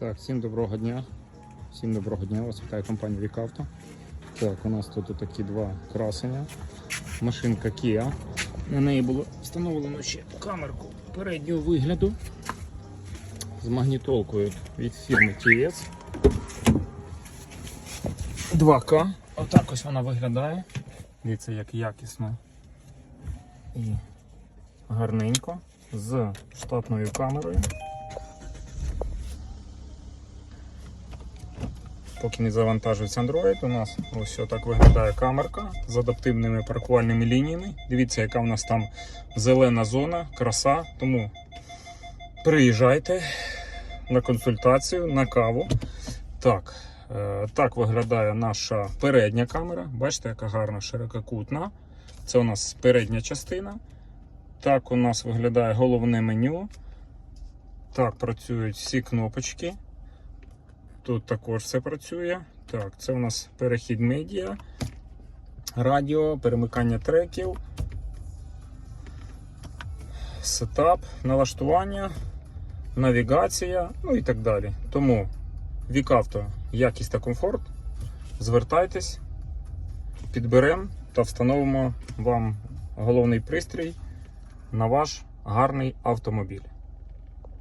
Так, всім доброго дня. Всім доброго дня. Вас вітає компанія Вікавто. Так, у нас тут такі два красення. Машинка Kia. На неї було встановлено ще камерку переднього вигляду з магнітолкою від фірми TS. 2К. Отак ось вона виглядає. Дивіться, як якісно і гарненько з штатною камерою. Поки не завантажується Android, у нас ось так виглядає камерка з адаптивними паркувальними лініями. Дивіться, яка у нас там зелена зона, краса. Тому приїжджайте на консультацію, на каву. Так, е, так виглядає наша передня камера. Бачите, яка гарна ширококутна. Це у нас передня частина. Так у нас виглядає головне меню. Так працюють всі кнопочки. Тут також все працює. Так, це у нас перехід медіа, радіо, перемикання треків, сетап, налаштування, навігація, ну і так далі. Тому Вікавто, якість та комфорт. Звертайтесь, підберемо та встановимо вам головний пристрій на ваш гарний автомобіль.